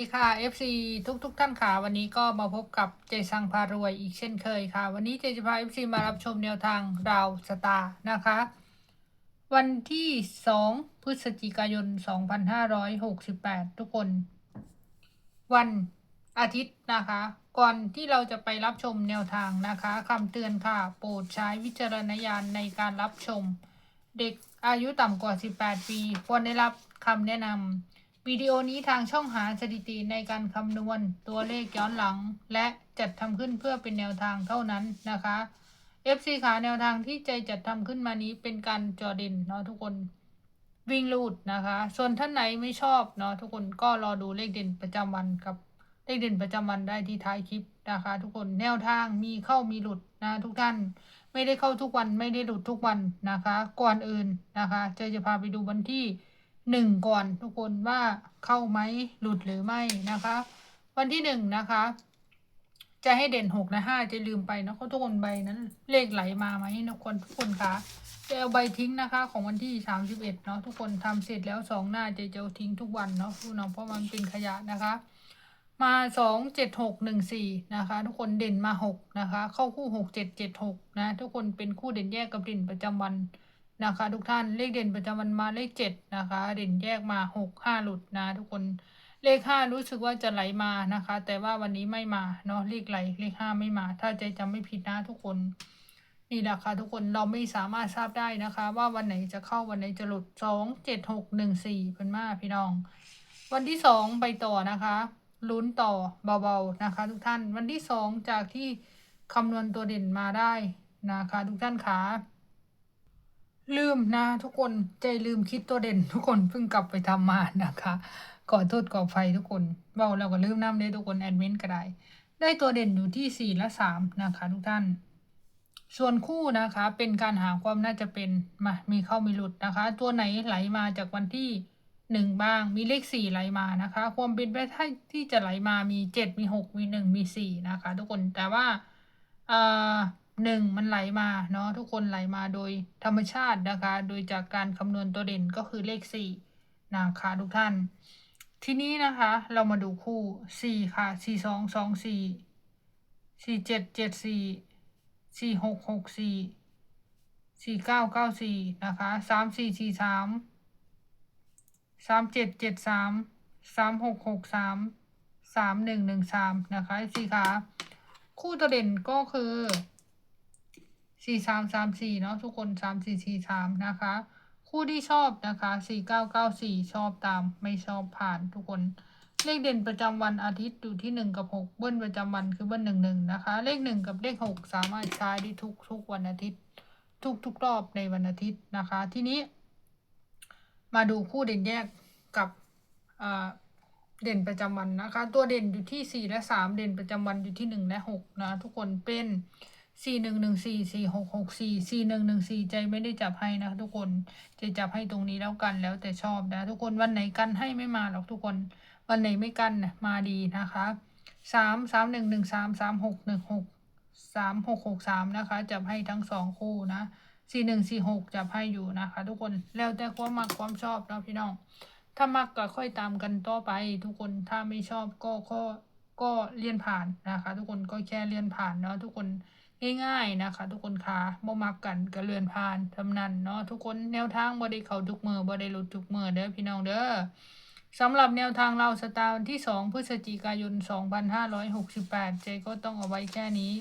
สวัสดีค่ะ FC ทุกทุกๆท่านค่ะ วันนี้ก็มาพบกับเจสังพารวยอีกเช่นเคยค่ะ วันนี้เจจะพา FC มารับชมแนวทางราวสตาร์นะคะ วันที่ 2 พฤศจิกายน 2568 ทุกคน วันอาทิตย์นะคะ ก่อนที่เราจะไปรับชมแนวทางนะคะคำเตือนค่ะ โปรดใช้วิจารณญาณในการรับชม เด็กอายุต่ำกว่า 18 ปี ควรได้รับคำแนะนำ วิดีโอนี้ทางช่องหาสถิติในการคำนวณตัวเลขย้อนหลัง และจัดทำขึ้นเพื่อเป็นแนวทางเท่านั้นนะคะ FC ขาแนวทางที่ใจจัดทำขึ้นมานี้เป็นการจอด่นเนาะทุกคนวิ่งลูดนะคะ ส่วนท่านไหนไม่ชอบเนาะทุกคนก็รอดูเลขเด่นประจำวันกับเลขเด่นประจำวันได้ที่ท้ายคลิปนะคะ ทุกคนแนวทางมีเข้ามีหลุดนะทุกท่านไม่ได้เข้าทุกวันไม่ได้หลุดทุกวันนะคะ ก่อนอื่นนะคะเจจะพาไปดูวันที่ หนึ่งก่อนทุกคนว่าเข้าไหมหลุดหรือไม่นะคะ วันที่หนึ่งนะคะ จะให้เด่นหกนะห้าจะลืมไปนะเขาทุกคนใบนั้น เลขไหลมาไหมนะคนทุกคนคะจะเอาใบทิ้งนะคะ ของวันที่สามสิบเอ็ดเนาะทุกคนทำเสร็จแล้วสองหน้าจะจะเอาทิ้งทุกวันเนาะผู้น้องเพราะมันเป็นขยะนะคะ มาสองเจ็ดหกหนึ่งสี่นะคะ ทุกคนเด่นมาหกนะคะ เข้าคู่หกเจ็ดเจ็ดหกนะ ทุกคนเป็นคู่เด่นแยกกับเด่นประจำวัน นะคะทุกท่านเลขเด่นประจำวันมาเลขเจ็ดนะคะ เด่นแยกมาหกห้าหลุดนะทุกคนเลขห้ารู้สึกว่าจะไหลมานะคะ แต่ว่าวันนี้ไม่มาเนาะเลขไหลเลขห้าไม่มา ถ้าใจจำไม่ผิดนะทุกคนนี่แหละค่ะทุกคนเราไม่สามารถทราบได้นะคะ ว่าวันไหนจะเข้าวันไหนจะหลุดสองเจ็ดหกหนึ่งสี่เป็นมาพี่น้อง วันที่สองไปต่อนะคะลุ้นต่อเบาๆนะคะ ทุกท่านวันที่สองจากที่คำนวณตัวเด่นมาได้นะคะ ทุกท่านขา ลืมนะทุกคนใจลืมคิดตัวเด่น ทุกคนเพิ่งกลับไปทำมานะคะขอโทษขอไฟทุกคนเบาแล้วก็ลืมน้ำได้ทุกคนแอดมินก็ได้ ได้ตัวเด่นอยู่ที่สี่และสามนะคะทุกท่าน ส่วนคู่นะคะเป็นการหาความน่าจะเป็นมามีเข้ามีหลุดนะคะ ตัวไหนไหลมาจากวันที่หนึ่งบ้าง มีเลขสี่ไหลมานะคะ ความเป็นไปได้ที่จะไหลมามีเจ็ดมีหกมีหนึ่งมีสี่นะคะ ทุกคนแต่ว่าอ่อ หนึ่งมันไหลมาเนาะทุกคนไหลมาโดยธรรมชาตินะคะ โดยจากการคำนวณตัวเด่นก็คือเลขสี่นะคะทุกท่าน ทีนี้นะคะเรามาดูคู่สี่ค่ะสี่สองสองสี่สี่เจ็ดเจ็ดสี่สี่หกหกสี่สี่เก้าเก้าสี่นะคะสามสี่สี่สามสามเจ็ดเจ็ดสามสามหกหกสามสามหนึ่งหนึ่งสามนะคะสี่ค่ะ คู่ตัวเด่นก็คือ สี่สามสามสี่เนาะทุกคนสามสี่สี่สามนะคะ คู่ที่ชอบนะคะสี่เก้าเก้าสี่ชอบตามไม่ชอบผ่านทุกคน เลขเด่นประจำวันอาทิตย์อยู่ที่หนึ่งกับหกเบิ้ลประจำวันคือเบิ้ลหนึ่งหนึ่งนะคะ เลขหนึ่งกับเลขหกสามารถใช้ได้ทุกทุกวันอาทิตย์ ทุกทุกรอบในวันอาทิตย์นะคะ ทีนี้ มาดูคู่เด่นแยกกับเด่นประจำวันนะคะ ตัวเด่นอยู่ที่สี่และสามเด่นประจำวันอยู่ที่หนึ่งและหกนะทุกคนเป็น สี่หนึ่งหนึ่งสี่สี่หกหกสี่สี่หนึ่งหนึ่งสี่ใจไม่ได้จับให้นะทุกคนจะจับให้ตรงนี้แล้วกันแล้วแต่ชอบนะ ทุกคนวันไหนกันให้ไม่มาหรอกทุกคน วันไหนไม่กันนะมาดีนะคะสามสามหนึ่งหนึ่งสามสามหกหนึ่งหกสามหกหกสามนะคะ จับให้ทั้งสองคู่นะสี่หนึ่งสี่หกจับให้อยู่นะคะ ทุกคนแล้วแต่ความมักความชอบนะพี่น้องถ้ามักก็ค่อยตามกันต่อไป ทุกคนถ้าไม่ชอบก็ก็ก็เลี่ยนผ่านนะคะ ทุกคนก็แค่เลี่ยนผ่านเนาะทุกคน ง่ายๆนะคะ ทุกคนคะบ่มักกันก็เลือนผ่านทำนั้นเนาะทุกคนแนวทางบ่ได้เข้าทุกมือบ่ได้หลุดทุกมือเด้อพี่น้องเด้อสำหรับแนวทางเราสตาร์วันที่ 2 พฤศจิกายน 2568 เจก็ต้องเอาไว้แค่นี้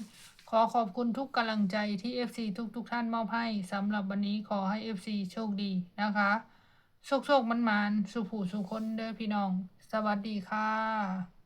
ขอขอบคุณทุกกำลังใจที่ FC ทุกๆทท่านมอบให้สำหรับวันนี้ขอให้ FC โชคดีนะคะโชคโชคมันมันสุผูสุคนเด้อพี่น้อง สวัสดีค่ะ